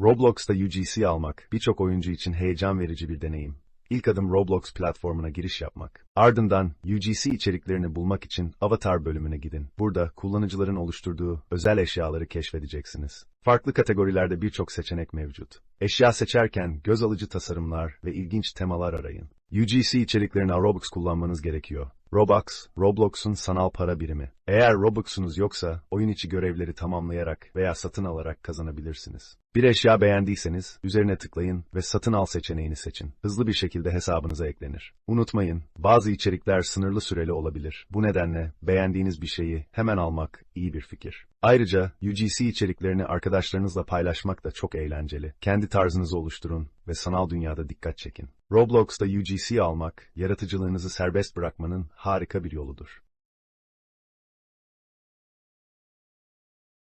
Roblox'ta UGC almak birçok oyuncu için heyecan verici bir deneyim. İlk adım Roblox platformuna giriş yapmak. Ardından UGC içeriklerini bulmak için Avatar bölümüne gidin. Burada kullanıcıların oluşturduğu özel eşyaları keşfedeceksiniz. Farklı kategorilerde birçok seçenek mevcut. Eşya seçerken göz alıcı tasarımlar ve ilginç temalar arayın. UGC içeriklerini Robux kullanmanız gerekiyor. Robux, Roblox'un sanal para birimi. Eğer Robux'unuz yoksa, oyun içi görevleri tamamlayarak veya satın alarak kazanabilirsiniz. Bir eşya beğendiyseniz, üzerine tıklayın ve satın al seçeneğini seçin. Hızlı bir şekilde hesabınıza eklenir. Unutmayın, bazı içerikler sınırlı süreli olabilir. Bu nedenle, beğendiğiniz bir şeyi hemen almak iyi bir fikir. Ayrıca, UGC içeriklerini arkadaşlarınızla paylaşmak da çok eğlenceli. Kendi tarzınızı oluşturun ve sanal dünyada dikkat çekin. Roblox'ta UGC almak, yaratıcılığınızı serbest bırakmanın harika bir yoludur.